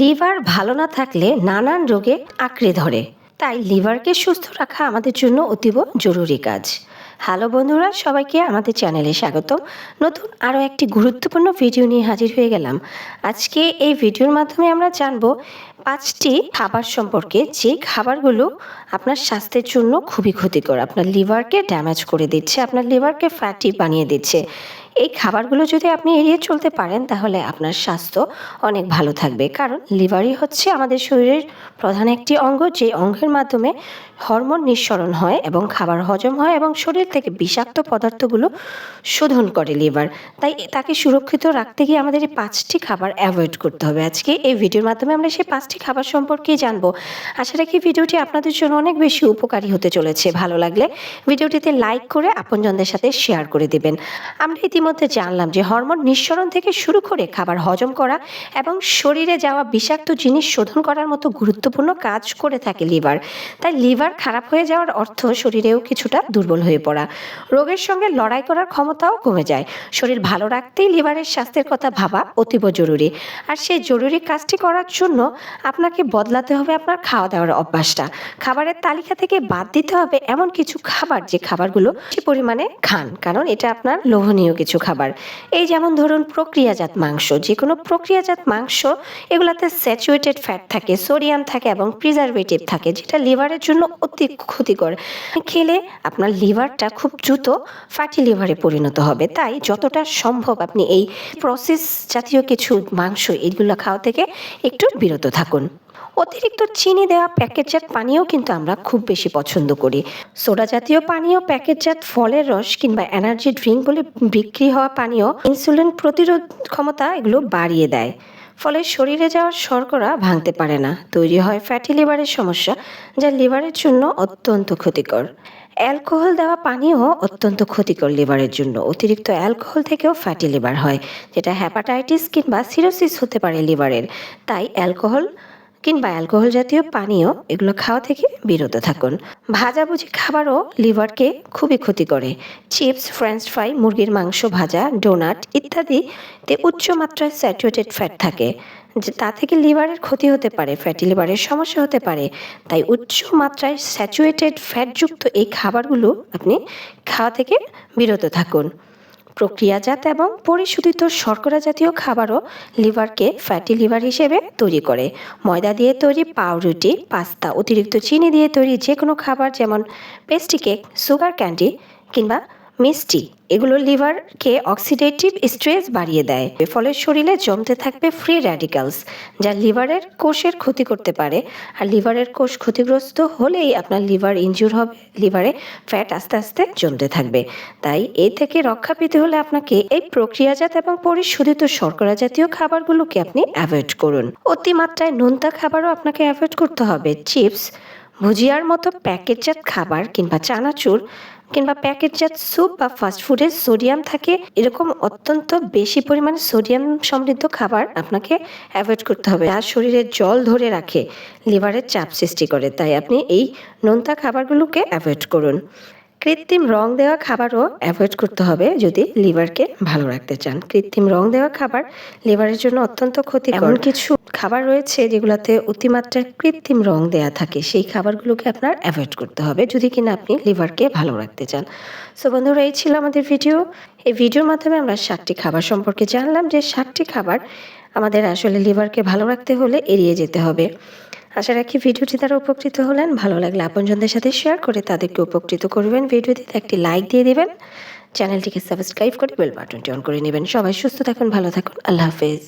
Liver ভালো না থাকলে নানান রোগে আঁকড়ে ধরে। তাই লিভারকে সুস্থ রাখা আমাদের জন্য অতীব জরুরি কাজ। হ্যালো বন্ধুরা, সবাইকে আমাদের চ্যানেলে স্বাগত নতুন আরও একটি গুরুত্বপূর্ণ ভিডিও নিয়ে হাজির হয়ে গেলাম। আজকে এই ভিডিওর মাধ্যমে আমরা জানব পাঁচটি খাবার সম্পর্কে। যে খাবারগুলো আপনার স্বাস্থ্যের জন্য খুবই ক্ষতিকর। আপনার লিভারকে ড্যামেজ করে দিচ্ছে, আপনার লিভারকে ফ্যাটি বানিয়ে দিচ্ছে। এই খাবারগুলো যদি আপনি এড়িয়ে চলতে পারেন, তাহলে আপনার স্বাস্থ্য অনেক ভালো থাকবে। কারণ লিভারই হচ্ছে আমাদের শরীরের প্রধান একটি অঙ্গ, যে অঙ্গের মাধ্যমে হরমোন নিঃসরণ হয় এবং খাবার হজম হয় এবং শরীর থেকে বিষাক্ত পদার্থগুলো শোধন করে লিভার। তাই তাকে সুরক্ষিত রাখতে গিয়ে আমাদের এই পাঁচটি খাবার অ্যাভয়েড করতে হবে। আজকে এই ভিডিওর মাধ্যমে আমরা সেই পাঁচটি খাবার সম্পর্কে জানব। আশা রাখি ভিডিওটি আপনাদের জন্য অনেক বেশি উপকারী হতে চলেছে। ভালো লাগলে ভিডিওটিতে লাইক করে আপনজনদের সাথে শেয়ার করে দেবেন। আমরা ইতিমধ্যে জানলাম যে হরমোন নিঃসরণ থেকে শুরু করে খাবার হজম করা এবং শরীরে যাওয়া বিষাক্ত জিনিস শোধন করার মতো গুরুত্বপূর্ণ কাজ করে থাকে লিভার। তাই লিভার খারাপ হয়ে যাওয়ার অর্থ শরীরেও কিছুটা দুর্বল হয়ে পড়া। রোগের সঙ্গে লড়াই করার ক্ষমতাও কমে যায়। শরীর ভালো রাখতেই লিভারের স্বাস্থ্যের কথা ভাবা অতীব জরুরি। আর সেই জরুরি কাজটি করার জন্য আপনাকে বদলাতে হবে আপনার খাওয়া দাওয়ার অভ্যাসটা। খাবারের তালিকা থেকে বাদ দিতে হবে এমন কিছু খাবার যে খাবারগুলো পরিমাণে খান। কারণ এটা আপনার লোভনীয় কিছু। খাবার। এই যেমন ধরুন প্রক্রিয়াজাত মাংস যে কোনো প্রক্রিয়াজাত মাংস, এগুলাতে স্যাচুয়েটেড ফ্যাট থাকে সোডিয়াম থাকে এবং প্রিজারভেটিভ থাকে, যেটা লিভারের জন্য অতি ক্ষতিকর। খেলে আপনার লিভারটা খুব দ্রুত ফ্যাটি লিভারে পরিণত হবে। তাই যতটা সম্ভব আপনি এই প্রসেস জাতীয় কিছু মাংস এইগুলো খাওয়া থেকে একটু বিরত থাকুন। অতিরিক্ত চিনি দেওয়া প্যাকেটজাত পানীয় কিন্তু আমরা খুব বেশি পছন্দ করি। সোডা জাতীয় পানীয় প্যাকেটজাত ফলের রস কিংবা এনার্জি ড্রিঙ্ক বলে বিক্রি হওয়া পানীয় ইনসুলিন প্রতিরোধ ক্ষমতা এগুলো বাড়িয়ে দেয়। ফলে শরীরে যাওয়ার শর্করা ভাঙতে পারে না, তৈরি হয় ফ্যাটি লিভারের সমস্যা যা লিভারের জন্য অত্যন্ত ক্ষতিকর। অ্যালকোহল দেওয়া পানীয় অত্যন্ত ক্ষতিকর লিভারের জন্য, অতিরিক্ত অ্যালকোহল থেকেও ফ্যাটি লিভার হয়, যেটা হ্যাপাটাইটিস কিংবা সিরোসিস হতে পারে লিভারের। তাই অ্যালকোহল কিংবা অ্যালকোহল জাতীয় পানীয় এগুলো খাওয়া থেকে বিরত থাকুন। ভাজাভুজি খাবারও লিভারকে খুবই ক্ষতি করে। চিপস, ফ্রেঞ্চ ফ্রাই, মুরগির মাংস ভাজা, ডোনাট ইত্যাদিতে উচ্চ মাত্রায় স্যাচুরেটেড ফ্যাট থাকে। তা থেকে লিভারের ক্ষতি হতে পারে, ফ্যাটি লিভারের সমস্যা হতে পারে। তাই উচ্চ মাত্রায় স্যাচুরেটেড ফ্যাটযুক্ত এই খাবারগুলো আপনি খাওয়া থেকে বিরত থাকুন। প্রক্রিয়াজাত এবং পরিশোধিত শর্করা জাতীয় খাবারও লিভারকে ফ্যাটি লিভার হিসেবে তৈরি করে। ময়দা দিয়ে তৈরি পাউরুটি, পাস্তা, অতিরিক্ত চিনি দিয়ে তৈরি যে কোনো খাবার যেমন পেস্ট্রি কেক, সুগার ক্যান্ডি কিংবা মিষ্টি, এগুলো লিভারকে অক্সিডেটিভ স্ট্রেস বাড়িয়ে দেয়। ফলে শরীরে জমতে থাকবে ফ্রি র্যাডিক্যালস যা লিভারের কোষের ক্ষতি করতে পারে। আর লিভারের কোষ ক্ষতিগ্রস্ত হলেই আপনার লিভার ইনজুর হবে, লিভারে ফ্যাট আস্তে আস্তে জমতে থাকবে। তাই এ থেকে রক্ষা পেতে হলে আপনাকে এই প্রক্রিয়াজাত এবং পরিশোধিত শর্করা জাতীয় খাবারগুলোকে আপনি অ্যাভয়েড করুন। অতিমাত্রায় নোনতা খাবারও আপনাকে অ্যাভয়েড করতে হবে। চিপস ভুজিয়ার মতো প্যাকেটজাত খাবার কিংবা চানাচুর কিংবা প্যাকেটজাত স্যুপ বা ফাস্টফুডে সোডিয়াম থাকে, এরকম অত্যন্ত বেশি পরিমাণে সোডিয়াম সমৃদ্ধ খাবার আপনাকে অ্যাভয়েড করতে হবে। আর শরীরে জল ধরে রাখে লিভারের চাপ সৃষ্টি করে, তাই আপনি এই নোনতা খাবারগুলোকে অ্যাভয়েড করুন। কৃত্রিম রং দেওয়া খাবারও অ্যাভয়েড করতে হবে যদি লিভারকে ভালো রাখতে চান। কৃত্রিম রং দেওয়া খাবার লিভারের জন্য অত্যন্ত ক্ষতিকর। এমন কিছু খাবার রয়েছে যেগুলোতে অতিমাত্রায় কৃত্রিম রং দেওয়া থাকে। সেই খাবারগুলোকে আপনার অ্যাভয়েড করতে হবে যদি কিনা আপনি লিভারকে ভালো রাখতে চান। সো বন্ধুরা, এই ছিল আমাদের ভিডিও এই ভিডিওর মাধ্যমে আমরা সাতটি খাবার সম্পর্কে জানলাম যে সাতটি খাবার আমাদের আসলে লিভারকে ভালো রাখতে হলে এড়িয়ে যেতে হবে। আশা রাখি ভিডিওটি দ্বারা উপকৃত হলেন। ভালো লাগলে আপনজনদের সাথে শেয়ার করে তাদেরকে উপকৃত করবেন। ভিডিওটিতে একটি লাইক দিয়ে দেবেন। চ্যানেলটিকে সাবস্ক্রাইব করে বেল বাটনটি অন করে নেবেন। সবাই সুস্থ থাকুন, ভালো থাকুন। আল্লাহ হাফেজ।